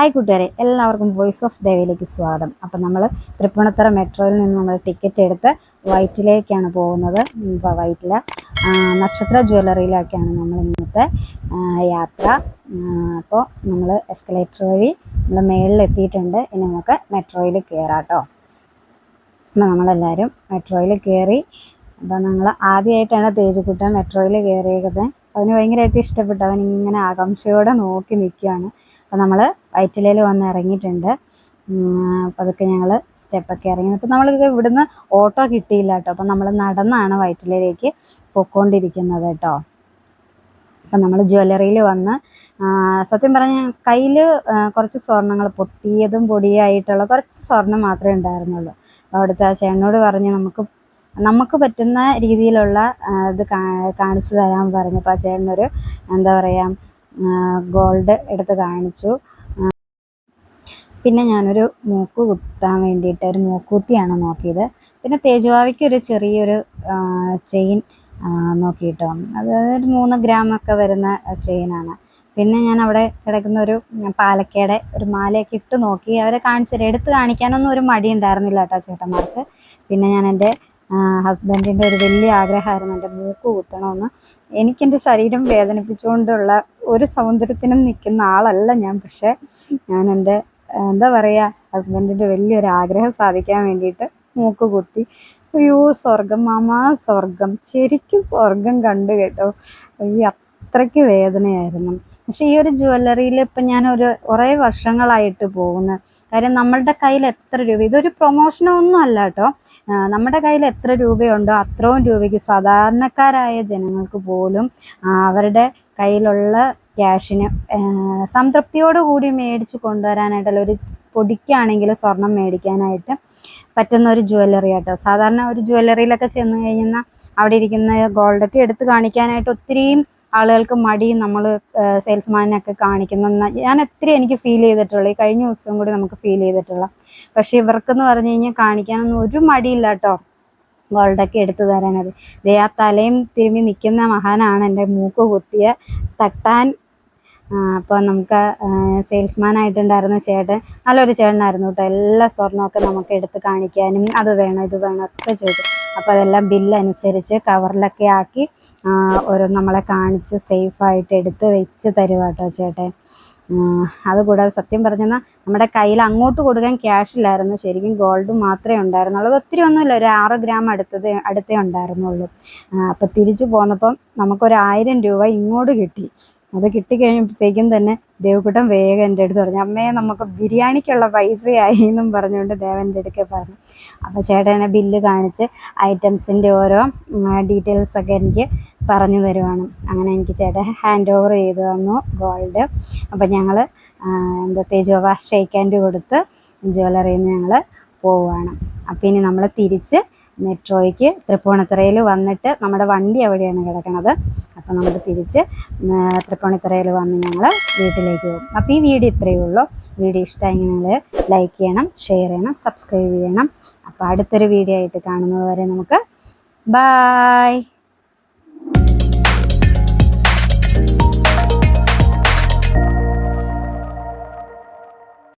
Hi കൂട്ടുകാരെ. എല്ലാവർക്കും voice of ദേവയിലേക്ക് സ്വാഗതം. അപ്പം നമ്മൾ തൃപ്പൂണിത്തറ മെട്രോയിൽ നിന്ന് നമ്മൾ ടിക്കറ്റ് എടുത്ത് വൈറ്റിലേക്കാണ് പോകുന്നത്. ഇപ്പോൾ വൈറ്റിൽ നക്ഷത്ര ജ്വല്ലറിയിലേക്കാണ് നമ്മൾ ഇന്നത്തെ യാത്ര. അപ്പോൾ നമ്മൾ എസ്കലേറ്റർ വഴി നമ്മൾ മേളിൽ എത്തിയിട്ടുണ്ട് ഇനി നമുക്ക് മെട്രോയിൽ കയറാം കേട്ടോ അപ്പം നമ്മളെല്ലാവരും മെട്രോയിൽ കയറി അപ്പം നമ്മൾ ആദ്യമായിട്ടാണ് തേജുക്കുട്ടൻ മെട്രോയിൽ കയറിയത് അവന് ഭയങ്കരമായിട്ട് ഇഷ്ടപ്പെട്ടു. അവൻ ഇങ്ങനെ ആകാംക്ഷയോടെ നോക്കി നിൽക്കുകയാണ് അപ്പം നമ്മൾ വയറ്റിലയിൽ വന്ന് ഇറങ്ങിയിട്ടുണ്ട്. അപ്പോൾ അതൊക്കെ ഞങ്ങൾ സ്റ്റെപ്പൊക്കെ ഇറങ്ങി. അപ്പം നമ്മൾക്ക് ഇവിടുന്ന് ഓട്ടോ കിട്ടിയില്ല കേട്ടോ. അപ്പം നമ്മൾ നടന്നാണ് വയറ്റിലയിലേക്ക് പൊക്കോണ്ടിരിക്കുന്നത് കേട്ടോ. അപ്പം നമ്മൾ ജ്വല്ലറിയിൽ വന്ന് സത്യം പറഞ്ഞാൽ കയ്യിൽ കുറച്ച് സ്വർണങ്ങൾ പൊട്ടിയതും പൊടിയായിട്ടുള്ള കുറച്ച് സ്വർണം മാത്രമേ ഉണ്ടായിരുന്നുള്ളൂ. അപ്പോൾ അവിടുത്തെ ചേട്ടനോട് പറഞ്ഞ് നമുക്ക് നമുക്ക് പറ്റുന്ന രീതിയിലുള്ള ഇത് കാണിച്ചു തരാൻ പറഞ്ഞപ്പോൾ ആ ചേട്ടനൊരു എന്താ പറയുക ഗോൾഡ് എടുത്ത് കാണിച്ചു. പിന്നെ ഞാനൊരു മൂക്ക് കുത്താൻ വേണ്ടിയിട്ട് ഒരു മൂക്കുത്തിയാണ് നോക്കിയത്. പിന്നെ തേജുവാവിക്ക് ഒരു ചെറിയൊരു ചെയിൻ നോക്കിയിട്ടോ. അത് ഒരു മൂന്ന് ഗ്രാമൊക്കെ വരുന്ന ചെയിനാണ്. പിന്നെ ഞാൻ അവിടെ കിടക്കുന്ന ഒരു പാലക്കയുടെ ഒരു മാലയൊക്കെ ഇട്ട് നോക്കി. അവരെ കാണിച്ചു എടുത്ത് കാണിക്കാനൊന്നും ഒരു മടി ഉണ്ടായിരുന്നില്ല കേട്ടോ ചേട്ടന്മാർക്ക്. പിന്നെ ഞാൻ എന്റെ ഹസ്ബൻഡിന്റെ ഒരു വലിയ ആഗ്രഹമായിരുന്നു എന്റെ മൂക്ക് കുത്തണമെന്ന്. എനിക്കെന്റെ ശരീരം വേദനിപ്പിച്ചുകൊണ്ടുള്ള ഒരു സൗന്ദര്യത്തിനും നിൽക്കുന്ന ആളല്ല ഞാൻ. പക്ഷേ ഞാൻ എന്റെ എന്താ പറയുക ഹസ്ബൻഡിന്റെ വലിയൊരു ആഗ്രഹം സാധിക്കാൻ വേണ്ടിയിട്ട് മൂക്ക് കുത്തി അയ്യോ സ്വർഗം മാമാ സ്വർഗം ശരിക്കും സ്വർഗം കണ്ടു കേട്ടോ. അയ്യോ അത്രയ്ക്ക് വേദനയായിരുന്നു. പക്ഷെ ഈ ഒരു ജ്വല്ലറിയിൽ ഇപ്പം ഞാൻ ഒരു കുറേ വർഷങ്ങളായിട്ട് പോകുന്നു. കാര്യം നമ്മളുടെ കയ്യിൽ എത്ര രൂപ ഇതൊരു പ്രൊമോഷനൊന്നും അല്ല കേട്ടോ. നമ്മുടെ കയ്യിൽ എത്ര രൂപയുണ്ടോ അത്രയും രൂപയ്ക്ക് സാധാരണക്കാരായ ജനങ്ങൾക്ക് പോലും അവരുടെ കയ്യിലുള്ള ക്യാഷിന് സംതൃപ്തിയോടുകൂടി മേടിച്ച് കൊണ്ടുവരാനായിട്ടുള്ള ഒരു പൊടിക്കാണെങ്കിൽ സ്വർണം മേടിക്കാനായിട്ട് പറ്റുന്ന ഒരു ജ്വല്ലറി ആട്ടോ. സാധാരണ ഒരു ജ്വല്ലറിയിലൊക്കെ ചെന്ന് കഴിഞ്ഞാൽ അവിടെ ഇരിക്കുന്ന ഗോൾഡൊക്കെ എടുത്ത് കാണിക്കാനായിട്ട് ഒത്തിരിയും ആളുകൾക്ക് മടി നമ്മൾ സെയിൽസ്മാനൊക്കെ കാണിക്കുന്ന. ഞാൻ ഒത്തിരി എനിക്ക് ഫീൽ ചെയ്തിട്ടുള്ളൂ. ഈ കഴിഞ്ഞ ദിവസം കൂടി നമുക്ക് ഫീൽ ചെയ്തിട്ടുള്ള. പക്ഷേ ഇവർക്കെന്ന് പറഞ്ഞു കഴിഞ്ഞാൽ കാണിക്കാനൊന്നും ഒരു മടിയില്ല കേട്ടോ ഗോൾഡൊക്കെ എടുത്തു തരാനത്. ദേ ആ തലയും തിരുമ്മി നിൽക്കുന്ന മഹാനാണ് എന്റെ മൂക്ക് കുത്തിയ തട്ടാൻ. അപ്പോൾ നമുക്ക് സെയിൽസ്മാൻ ആയിട്ടുണ്ടായിരുന്ന ചേട്ടൻ നല്ലൊരു ചേട്ടനായിരുന്നു കേട്ടോ. എല്ലാ സ്വർണമൊക്കെ നമുക്ക് എടുത്ത് കാണിക്കാനും അത് വേണം ഇത് വേണം ഒക്കെ ചെയ്തു. അപ്പോൾ അതെല്ലാം ബില്ലനുസരിച്ച് കവറിലൊക്കെ ആക്കി ഓരോ നമ്മളെ കാണിച്ച് സേഫായിട്ട് എടുത്ത് വെച്ച് തരുവാട്ടോ ചേട്ടൻ. അതുകൂടാതെ സത്യം പറഞ്ഞാൽ നമ്മുടെ കയ്യിൽ അങ്ങോട്ട് കൊടുക്കാൻ ക്യാഷ് ഇല്ലായിരുന്നു. ശരിക്കും ഗോൾഡ് മാത്രമേ ഉണ്ടായിരുന്നുള്ളൂ. ഒത്തിരി ഒന്നുമില്ല. ഒരു ആറ് ഗ്രാം അടുത്തത് അടുത്തേ ഉണ്ടായിരുന്നുള്ളൂ. അപ്പം തിരിച്ചു പോന്നപ്പം നമുക്കൊരു ആയിരം രൂപ ഇങ്ങോട്ട് കിട്ടി. അത് കിട്ടിക്കഴിഞ്ഞപ്പോഴത്തേക്കും തന്നെ ദേവക്കുട്ടൻ വേഗം എന്റെ അടുത്ത് പറഞ്ഞു അമ്മയെ നമുക്ക് ബിരിയാണിക്കുള്ള പൈസയായി എന്നും പറഞ്ഞുകൊണ്ട് ദേവന്റെ അടുക്കെ പറഞ്ഞു. അപ്പോൾ ചേട്ടനെ ബില്ല് കാണിച്ച് ഐറ്റംസിന്റെ ഓരോ ഡീറ്റെയിൽസൊക്കെ എനിക്ക് പറഞ്ഞു തരുവാണ്. അങ്ങനെ എനിക്ക് ചേട്ടൻ ഹാൻഡ് ഓവർ ചെയ്ത് തന്നു ഗോൾഡ് അപ്പം ഞങ്ങൾ എന്താ തേജോവ ഷെയ്ക്ക് ഹാൻഡ് കൊടുത്ത് ജ്വല്ലറിയിൽ നിന്ന് ഞങ്ങൾ പോവുകയാണ് അപ്പോൾ ഇനി നമ്മൾ തിരിച്ച് മെട്രോയ്ക്ക് തൃപ്പൂണിത്തറയിൽ വന്നിട്ട് നമ്മുടെ വണ്ടി എവിടെയാണ് കിടക്കുന്നത് അപ്പം നമ്മൾ തിരിച്ച് തൃപ്പണിത്തറയിൽ വന്ന് ഞങ്ങൾ വീട്ടിലേക്ക് പോകും. അപ്പോൾ ഈ വീഡിയോ ഇത്രയേ ഉള്ളൂ. വീഡിയോ ഇഷ്ടമായി നിങ്ങൾ ലൈക്ക് ചെയ്യണം ഷെയർ ചെയ്യണം സബ്സ്ക്രൈബ് ചെയ്യണം. അപ്പോൾ അടുത്തൊരു വീഡിയോ ആയിട്ട് കാണുന്നത് വരെ നമുക്ക് ബായ്